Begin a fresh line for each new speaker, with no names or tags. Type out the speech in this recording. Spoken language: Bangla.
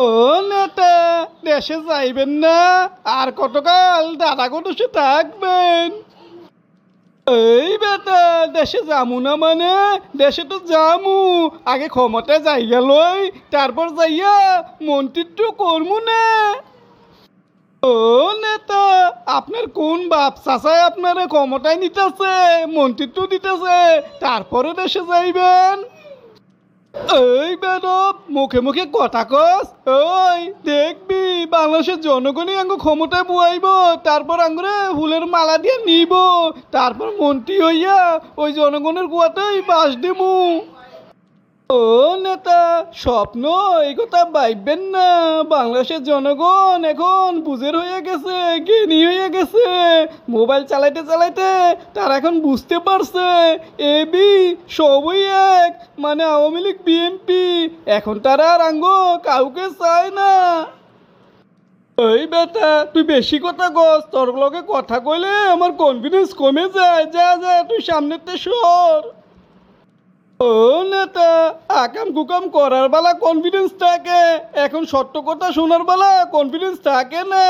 ও নেতা, দেশে যাইবেন না, আর কতকাল দাদা দেশে থাকবেন? এই বেটা, দেশে যামু না মানে? দেশে তো যামু, আগে ক্ষমতা যাইয়া লই, তারপর যাইয়া মন্ত্রিত্ব করমু না। ও নেতা, আপনার কোন বাপ চাচাই আপনার ক্ষমতায় নিতেছে, মন্ত্রিত্ব দিতেছে, তারপরে দেশে যাইবেন? এই ম্যাডাম মুখে মুখে কথা কস। ওই, দেখবি, বাংলাদেশের জনগণই আঙ্গ ক্ষমতায় বুয়াইব, তারপর আঙ্গুরে ফুলের মালা দিয়ে নিব, তারপর মন্ত্রী হইয়া ওই জনগণের কুয়াতেই বাস দেবো ও নেতা, স্বপ্ন, এই কথা ভাববেন না। বাংলাদেশের জনগণ এখন বুঝের হয়ে গেছে, জ্ঞানী হয়ে গেছে। মোবাইল চালাইতে চালাইতে তারা এখন বুঝতে পারছে এবি সবই এক মানে আওয়ামী লীগ বিএনপি এখন তারা আর আঙ্গ কাউকে চায় না। এই বেটা, তুই বেশি কথা কস, তোর লগে কথা কইলে আমার কনফিডেন্স কমে যায়। যা যা, তুই সামনেতে সর। ও নেতা, আকাম কুকাম করার বেলা কনফিডেন্স থাকে। এখন সত্য কথা শোনার বেলা কনফিডেন্স থাকে না।